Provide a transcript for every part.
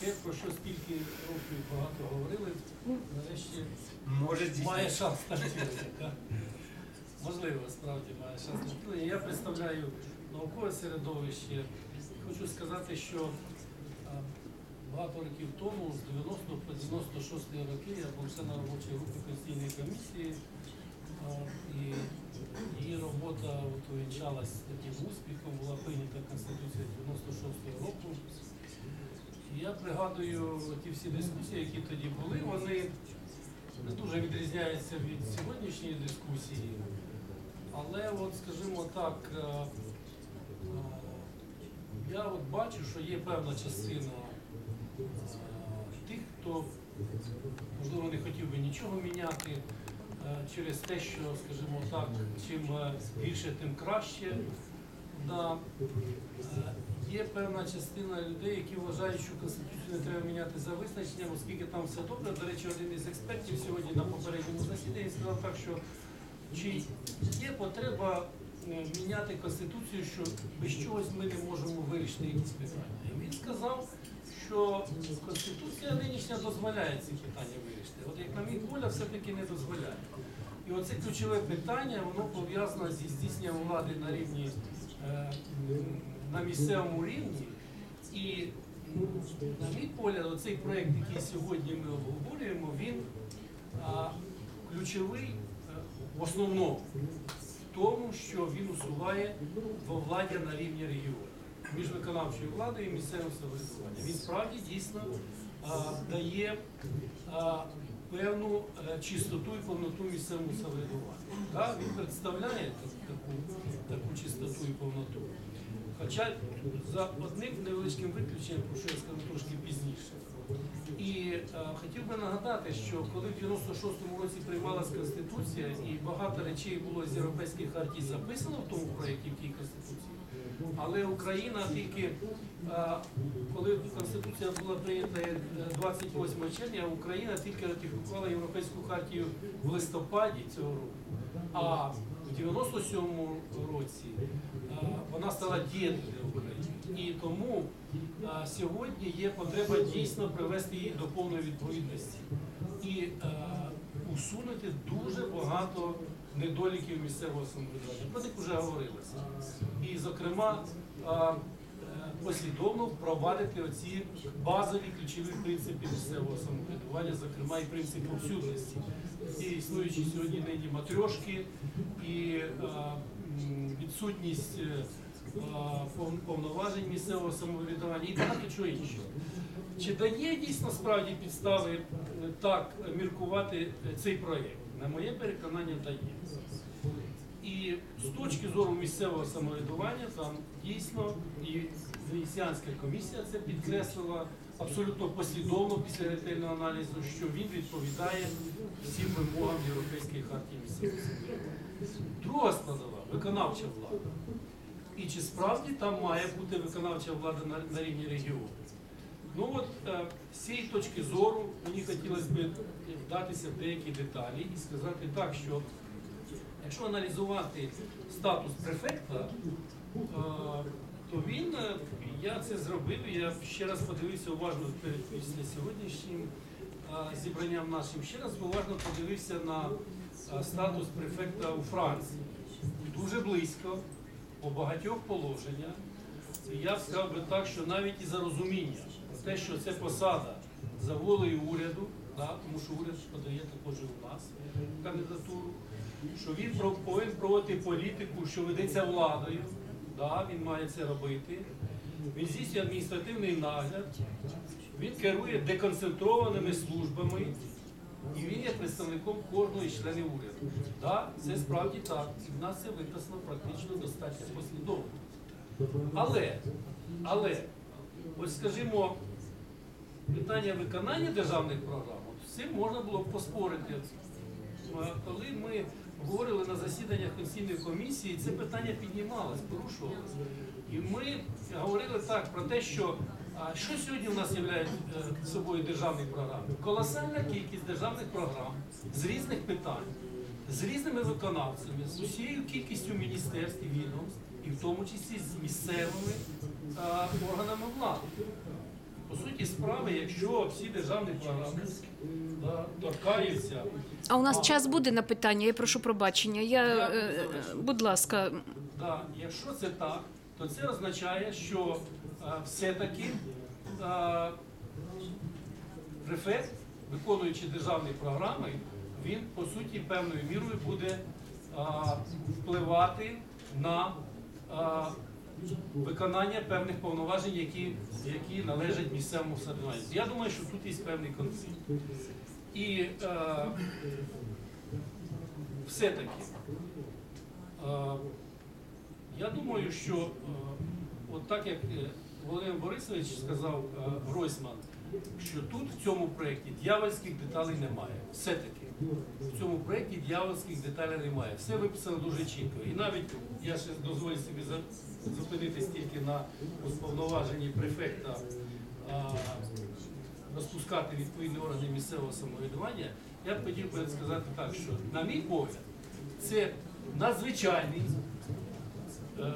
те, про що стільки років багато говорили, нарешті Може має шанс стартувати. так? Можливо, справді має шанс стартувати. Я представляю наукове середовище. Хочу сказати, що багато років тому, з 90 по 96 роки, я був членом робочої групи Конституційної комісії, і її робота увінчалась таким успіхом, була прийнята Конституція 96 року. І я пригадую ті всі дискусії, які тоді були, вони не дуже відрізняються від сьогоднішньої дискусії. Але от, скажімо так, е, е, я от бачу, що є певна частина е, тих, хто, можливо, не хотів би нічого міняти через те, що, скажімо так, чим більше, тим краще. Да. Е, Є певна частина людей, які вважають, що Конституцію не треба міняти за визначенням, оскільки там все добре. До речі, один із експертів сьогодні на попередньому засіданні сказав так, що чи є потреба е, міняти Конституцію, що без чогось ми не можемо вирішити якісь питання. Він сказав, що Конституція нинішня дозволяє ці питання вирішити. От як на мій поля, все-таки не дозволяє. І оце ключове питання, воно пов'язане зі здійсненням влади на рівні на місцевому рівні. І на мій погляд, оцей проєкт, який сьогодні ми обговорюємо, він а, ключовий е, в основному в тому, що він усуває во владі на рівні регіону між виконавчою владою і місцевим самоврядуванням. Він справді дійсно дає певну е, чистоту і повноту місцевому самоврядування. Він представляє таку, таку чистоту і повноту. Хоча за одним невеличким виключенням, про що я скажу трошки пізніше. І е, хотів би нагадати, що коли в 96-му році приймалась Конституція, і багато речей було з Європейських хартій записано в тому проєкті в тій Конституції, але Україна тільки, е, коли Конституція була прийнята е, 28 червня, Україна тільки ратифікувала Європейську хартію в листопаді цього року. А в 97-му році е, вона стала України. І тому е, сьогодні є потреба дійсно привести її до повної відповідності і е, усунути дуже багато недоліків місцевого самоврядування. Про них вже говорилося. І, зокрема, е, е, послідовно впровадити оці базові ключові принципи місцевого самоврядування, зокрема і принцип повсюдності. Ті існуючі сьогодні нині матрьошки і м, відсутність повноважень місцевого самоврядування і багато чого іншого. Чи дає дійсно справді підстави е, так міркувати е, цей проєкт? На моє переконання дає. І з точки зору місцевого самоврядування там дійсно і Венеціанська комісія це підкреслила абсолютно послідовно після ретельного аналізу, що він відповідає всім вимогам Європейської хартії місцевого самоврядування. Друга складова виконавча влада. І чи справді там має бути виконавча влада на, на рівні регіону? Ну от е, з цієї точки зору мені хотілося б вдатися в деякі деталі і сказати так, що якщо аналізувати статус префекта, е, то він, е, я це зробив, я ще раз подивився уважно після сьогоднішнім зібранням нашим, ще раз уважно подивився на статус префекта у Франції. Дуже близько, по багатьох положеннях. Я б сказав би так, що навіть і за розуміння про те, що це посада за волею уряду, да, тому що уряд подає також у нас кандидатуру, що він повинен проводити політику, що ведеться владою, да, він має це робити. Він здійснює адміністративний нагляд, він керує деконцентрованими службами, і він є представником кожного із членів уряду. Да, це справді так. І в нас це виписано практично достатньо послідовно. Але, але, ось скажімо, питання виконання державних програм, з цим можна було б поспорити. Е, Коли ми говорили на засіданнях Конституційної комісії, це питання піднімалось, порушувалось. І ми говорили так про те, що а, що сьогодні у нас є собою державні програми? Колосальна кількість державних програм з різних питань, з різними виконавцями, з усією кількістю міністерств і відомств, і в тому числі з місцевими а, органами влади. По суті, справи, якщо всі державні програми да, торкаються. А у нас час буде на питання, я прошу пробачення. Я, Я е, будь ласка, Да, якщо це так, то це означає, що е, все-таки префект, виконуючи державні програми, він по суті певною мірою буде впливати на виконання певних повноважень, які, які належать місцевому самоврядуванню. Я думаю, що тут є певний конфлікт. І все-таки. я думаю, що е, от так як е, Володимир Борисович сказав е, Гройсман, що тут в цьому проєкті дьявольських деталей немає. Все-таки в цьому проєкті дьявольських деталей немає. Все виписано дуже чітко. І навіть я ще дозволю собі зупинитись тільки на повноваженні префекта а, розпускати відповідні органи місцевого самоврядування. Я б хотів би сказати так, що, на мій погляд, це надзвичайний е,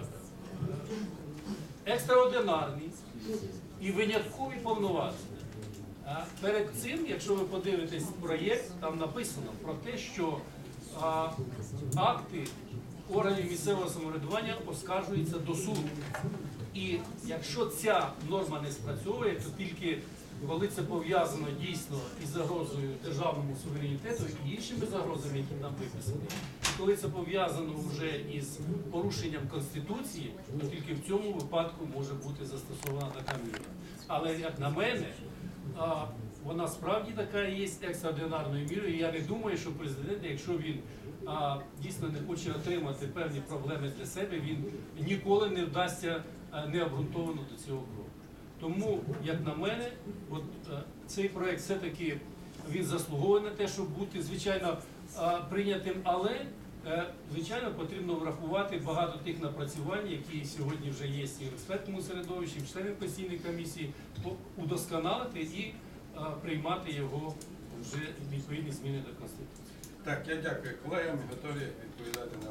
екстраординарні і виняткові повноваження. Перед цим, якщо ви подивитесь проєкт, там написано про те, що а, акти органів місцевого самоврядування оскаржуються до суду. І якщо ця норма не спрацьовує, то тільки коли це пов'язано дійсно із загрозою державному суверенітету і іншими загрозами, які там виписані, коли це пов'язано вже із порушенням конституції, то тільки в цьому випадку може бути застосована така міра. Але як на мене, вона справді така є екстраординарною мірою. Я не думаю, що президент, якщо він а, дійсно не хоче отримати певні проблеми для себе, він ніколи не вдасться а, необґрунтовано до цього кроку. Тому, як на мене, от е, цей проект все-таки він заслуговує на те, щоб бути звичайно а, прийнятим, але звичайно потрібно врахувати багато тих напрацювань, які сьогодні вже є і в експертному середовищі, і в членів постійної комісії, удосконалити і приймати його вже відповідні зміни до конституції. Так, я дякую колегам, готові відповідати на